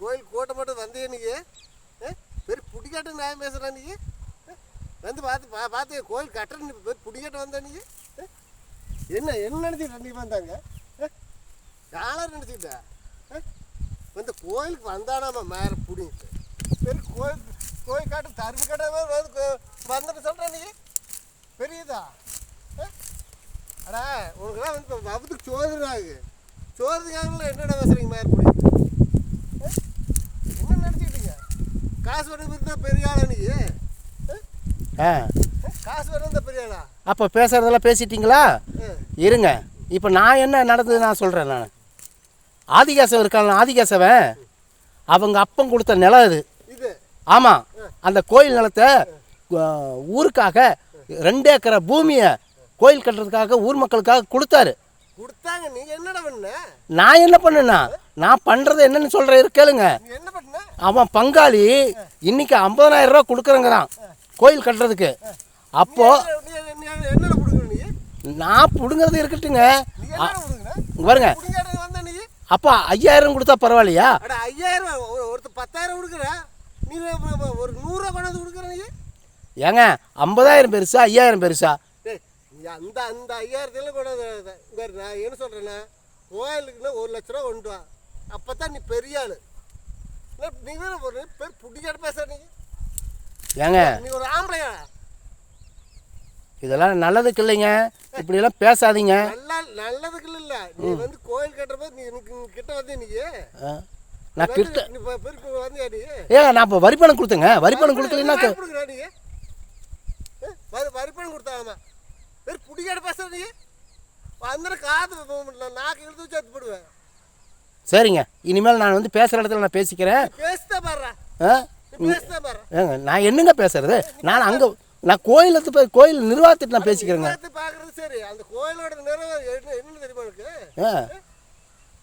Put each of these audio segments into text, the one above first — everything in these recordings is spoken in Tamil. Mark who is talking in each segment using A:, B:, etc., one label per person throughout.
A: கோயில் கூட்டம் மட்டும் வந்தே நீ பெரிய புடிக்காட்டு நியாயம் பேசுகிறா நீ வந்து பார்த்து பா பார்த்து கோயில் கட்டுற நீ பெரிய புடிக்காட்டு வந்தா நீ என்ன என்ன நினச்சிக்கிட்ட நீ வந்தாங்க? யாரும் நினச்சிக்கிட்டா வந்து கோயிலுக்கு வந்தானாமா மேலே புடிங்கிட்டு. பெரிய கோயில் கோயில் காட்டு தருப்பு கட்டாம வந்து வந்துட்டு சொல்கிறேன் நீ பெரியதா? அடா உனக்குலாம் வந்து இப்போ வபத்துக்கு சோதனாகு சோதனைக்காக என்னடா பேசுகிறீங்க மேலே புடிங்கிட்டு? காசு வரது தான் பெரிய ஆளா நீ?
B: ஆ?
A: காசு வரது தான் பெரிய ஆளா?
B: அப்போ பேசுகிறதெல்லாம் பேசிட்டீங்களா. இருங்க. இப்போ நான் என்ன நடந்தது நான் சொல்கிறேன் நான். ஆதிகாசம் இருக்காங்க ஆதிகாசவன்? அவங்க அப்பன் கொடுத்த நிலம் இது. ஆமாம் அந்த கோயில் நிலத்தை ஊருக்காக ரெண்டு ஏக்கரை பூமியை கோயில் கட்டுறதுக்காக ஊர் மக்களுக்காக கொடுத்தாரு.
A: கொடுத்தாங்க. நீங்க என்னடா பண்ண?
B: நான் என்ன பண்ணேன்னா நான் பண்ணுறது என்னன்னு சொல்கிறேன் கேளுங்க.
A: நீ என்ன
B: அவன் பங்காளி இன்னைக்கு ஐம்பதனாயிரம் ரூபா கொடுக்குறேங்கிறான். கோயில் கட்டுறதுக்கு. அப்போ நான் பிடுங்கிறது இருக்கட்டுங்க. பாருங்க. அப்போ ஐயாயிரம் கொடுத்தா பரவாயில்லையா?
A: ஐயாயிரம் ஒருத்தர் பத்தாயிரம் கொடுக்குற. நீ ஒரு- நூறுரூவா கொண்டாந்து கொடுக்குற நீ?
B: ஏங்க ஐம்பதாயிரம் பெருசா ஐயாயிரம் பெருசா?
A: அந்த அந்த ஐயாயிரத்துல கொண்டாந்து நான் என்ன சொல்கிறேன்னா கோயிலுக்குன்னா ஒரு லட்ச ரூபா கொண்டு வா. அப்போ தான் நீ பெரிய ஆள். ஒரு பேர் புட்டிக்காட்டு பேசுற நீ
B: ஏங்க?
A: நீ ஒரு ஆம்பளையா?
B: இதெல்லாம் நல்லதுக்கு இல்லைங்க. இப்படியெல்லாம் பேசாதீங்க.
A: நல்லா நல்லதுக்கு இல்ல நீ வந்து கோயில் கட்டுறப்ப நீ எனக்கு கிட்ட வந்தே நீ.
B: நான் கிட்ட ஏங்க நான் இப்போ வரி பணம் கொடுத்தேங்க வரி பணம் கொடுக்கலன்னா
A: வரி கொடுக்குறா நீ ஏ, வரி வரி பணம் கொடுத்தாமா பெரு புடிக்காடு பேசுற நீ. அந்த காது நான் நாக்கு இழுத்து வச்சு போடுவேன்.
B: சரிங்க. இனிமேல் நான் வந்து பேசுகிற இடத்துல நான் பேசிக்கிறேன். ஏங்க நான் என்னங்க பேசுறது? நான் அங்கே நான் கோயிலுக்கு போய் கோயில் நிர்வாகத்திட்டு நான் பேசிக்கிறேங்க.
A: சரி. அந்த கோயிலோட நிறைவு என்ன தெரியுமா
B: ஆ.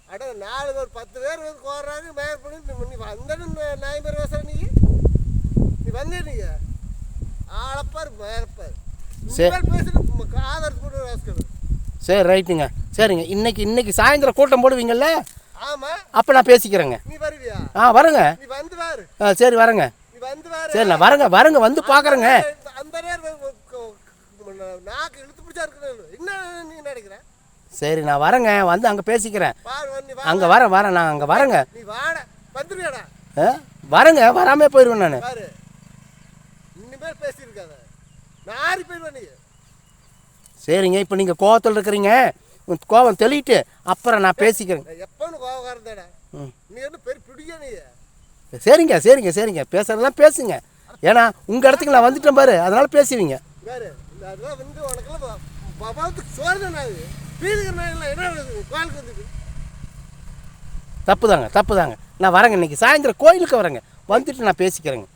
A: அட நாலு பேர் பத்து பேர் வந்து கோர்றாங்க மேயர் பண்ணி நீ- வந்தன்னு நாய் பேர் பேசுற நீ. நீ வந்தே நீ. ஆளப்பார் மேயப்பார்.
B: சரி. சரி ரைட்டுங்க. சரிங்க. இன்னைக்கு இன்னைக்கு சாயந்தரம் கூட்டம் போடுவீங்கல்ல? அப்போ நான் பேசிக்கிறேங்க. ஆ வரேங்க. ஆ சரி வரேங்க. சரி நான் வரேங்க வரேங்க வந்து பார்க்குறேங்க சரி நான் வரேங்க வந்து அங்கே பேசிக்கிறேன். அங்கே வரேன் வரேன் நான் அங்கே வரேங்க. வரேங்க வராமே போயிடுவேன் நான். சரிங்க இப்போ நீங்கள் கோவத்தில் இருக்கிறீங்க. கோவம் தெளிட்டு அப்புறம் நான் பேசிக்கிறேங்க
A: தானே நீ என்ன பெரிய பிடிக்க நீ?
B: சரிங்க சரிங்க சரிங்க. பேசுறதெல்லாம் பேசுங்க. ஏன்னா உங்கள் இடத்துக்கு நான் வந்துட்டேன் பாரு. அதனால பேசுவீங்க.
A: இந்த அதெல்லாம் வந்து உனக்கெல்லாம் பபாவத்துக்கு சோறு தானே அது பீதுக்கிற நாயெல்லாம் என்ன நடக்குது? கோயிலுக்கு வந்துட்டு.
B: தப்பு தாங்க தப்பு தாங்க நான் வரேங்க இன்னைக்கு. சாயந்தரம் கோயிலுக்கு வரேங்க. வந்துட்டு நான் பேசிக்கிறேங்க.